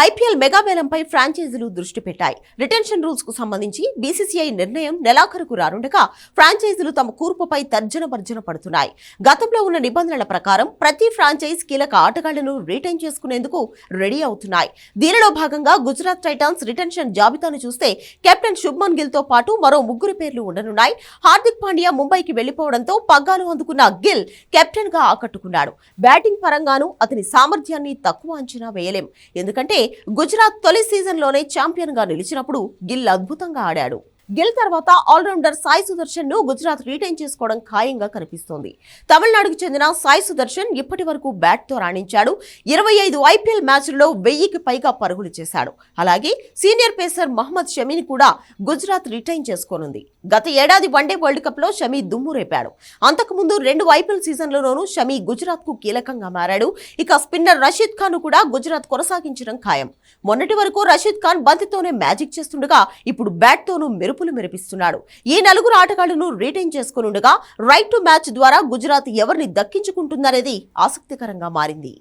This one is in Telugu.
ఐపీఎల్ మెగా వేలంపై ఫ్రాంచైజీలు దృష్టి పెట్టాయి. రిటెన్షన్ రూల్స్కు సంబంధించి బీసీసీఐ నిర్ణయం నెలాఖరుకు రానుండగా ఫ్రాంచైజీలు తమ కూర్పుపై తర్జన భర్జన పడుతున్నాయి. గతంలో ఉన్న నిబంధనల ప్రకారం ప్రతి ఫ్రాంచైజ్ కీలక ఆటగాళ్ళను రిటైన్ చేసుకునేందుకు రెడీ అవుతున్నాయి. దీనిలో భాగంగా గుజరాత్ టైటాన్స్ రిటెన్షన్ జాబితాను చూస్తే కెప్టెన్ శుభ్మన్ గిల్తో పాటు మరో ముగ్గురు పేర్లు ఉండనున్నాయి. హార్దిక్ పాండ్యా ముంబైకి వెళ్ళిపోవడంతో పగ్గాలు అందుకున్న గిల్ కెప్టెన్గా ఆకట్టుకున్నాడు. బ్యాటింగ్ పరంగానూ అతని సామర్థ్యాన్ని తక్కువ అంచనా వేయలేం. ఎందుకంటే గుజరాత్ తొలి సీజన్లోనే ఛాంపియన్గా నిలిచినప్పుడు గిల్ అద్భుతంగా ఆడాడు. గిల్ తర్వాత ఆల్రౌండర్ సాయి సుదర్శన్ను గుజరాత్ రీటైన్ చేసుకోవడం ఖాయంగా కనిపిస్తోంది. తమిళనాడుకు చెందిన సాయి సుదర్శన్ ఇప్పటి వరకు బ్యాట్తో రాణించాడు. ఇరవై ఐదు ఐపీఎల్ మ్యాచ్లలో వెయ్యికి పైగా పరుగులు చేశాడు. అలాగే సీనియర్ పేసర్ మహమ్మద్ షమీని కూడా గుజరాత్ రిటైన్ చేసుకోనుంది. గత ఏడాది వన్డే వరల్డ్ కప్లో షమీ దుమ్ము రేపాడు. అంతకుముందు రెండు ఐపీఎల్ సీజన్లలోనూ షమీ గుజరాత్కు కీలకంగా మారాడు. ఇక స్పిన్నర్ రషీద్ ఖాన్ కూడా గుజరాత్ కొనసాగించడం ఖాయం. మొన్నటి వరకు రషీద్ ఖాన్ బంతితోనే మ్యాజిక్ చేస్తుండగా ఇప్పుడు బ్యాట్ మెరుపు మెరుపులు మెరిపిస్తున్నాడు. ఈ నలుగురు ఆటగాళ్ళను రీటైన్ చేసుకునుండగా రైట్ టు మ్యాచ్ ద్వారా గుజరాత్ ఎవరిని దక్కించుకుంటుందనేది ఆసక్తికరంగా మారింది.